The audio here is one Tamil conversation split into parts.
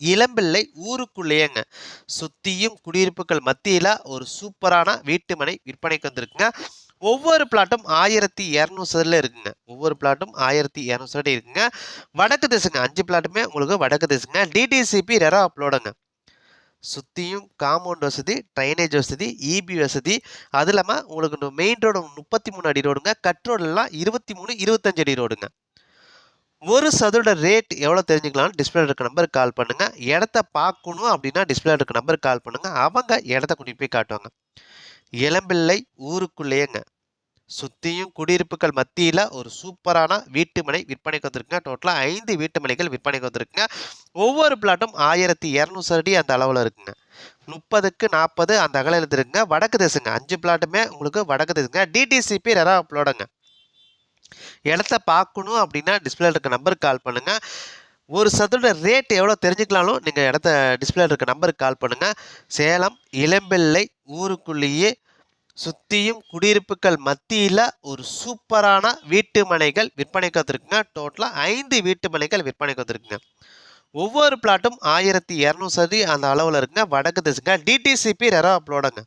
இளம்பிள்ளை ஊருக்குள்ளேயேங்க. சுத்தியும் குடியிருப்புகள் மத்தியில் ஒரு சூப்பரான வீட்டு மனை விற்பனைக்கு வந்திருக்குங்க. ஒவ்வொரு பிளாட்டும் ஆயிரத்தி இரநூறு சதுரில் இருக்குங்க. ஒவ்வொரு பிளாட்டும் ஆயிரத்தி இரநூறு சதுரடி இருக்குங்க. வடக்கு திசைங்க அஞ்சு பிளாட்டுமே உங்களுக்கு வடக்கு திசைங்க. டிடிசிபி ரெரா அப்லோடுங்க சுற்றியும் காம்பவுண்ட் வசதி ட்ரைனேஜ் வசதி இபி வசதி. அது இல்லாமல் உங்களுக்கு மெயின் ரோடு முப்பத்தி மூணு அடி ரோடுங்க கட் ரோடெல்லாம் இருபத்தி மூணு இருபத்தஞ்சு அடி ரோடுங்க ஒரு சதுரோட ரேட் எவ்வளோ தெரிஞ்சுக்கலாம்னு டிஸ்பிளே இருக்க நம்பருக்கு கால் பண்ணுங்கள் இடத்த பார்க்கணும் அப்படின்னா டிஸ்பிளே இருக்க நம்பருக்கு கால் பண்ணுங்கள் அவங்க இடத்த கூட்டிகிட்டு போய் காட்டுவாங்க. இளம்பிள்ளை ஊருக்குள்ளேயேங்க சுற்றியும் குடியிருப்புகள் மத்தியில் ஒரு சூப்பரான வீட்டு மனை விற்பனைக்கு வந்திருக்குங்க. டோட்டலாக ஐந்து வீட்டு மனைகள் விற்பனைக்கு வந்திருக்குங்க. ஒவ்வொரு பிளாட்டும் ஆயிரத்தி இரநூறு அடி அந்த அளவில் இருக்குங்க. முப்பதுக்கு நாற்பது அந்த அகலையில் இருக்குங்க வடக்கு திசைங்க. அஞ்சு பிளாட்டுமே உங்களுக்கு வடக்கு திசைங்க. டிடிசிபி ரெரா அப்லோடுங்க இடத்த பார்க்கணும் அப்படின்னா டிஸ்பிளே இருக்க நம்பருக்கு கால் பண்ணுங்கள் ஒரு சதுர ரேட் எவ்வளோ தெரிஞ்சுக்கலாலும் நீங்கள் இடத்த டிஸ்பிளே இருக்க நம்பருக்கு கால் பண்ணுங்கள் சேலம் இளம்பிள்ளை ஊருக்குள்ளேயே சுற்றியும் குடியிருப்புகள் மத்தியில் ஒரு சூப்பரான வீட்டு மனைகள் விற்பனைக்கு வந்திருக்குங்க டோட்டலாக ஐந்து வீட்டு மனைகள் விற்பனைக்கு வந்திருக்குங்க ஒவ்வொரு பிளாட்டும் ஆயிரத்தி இரநூறு சதி அந்த அளவில் இருக்குங்க. வடக்கு திசைங்க. டிடிசிபி ரெரா அப்லோடுங்க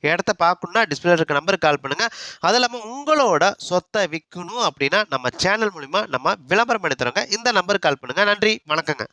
இடத்த பார்க்கணுன்னா டிஸ்பிளே இருக்க நம்பருக்கு கால் பண்ணுங்கள் அது இல்லாமல் உங்களோட சொத்தை விற்கணும் அப்படின்னா நம்ம சேனல் மூலிமா நம்ம விளம்பரம் பண்ணி தரோங்க. இந்த நம்பருக்கு கால் பண்ணுங்கள் நன்றி. வணக்கங்க.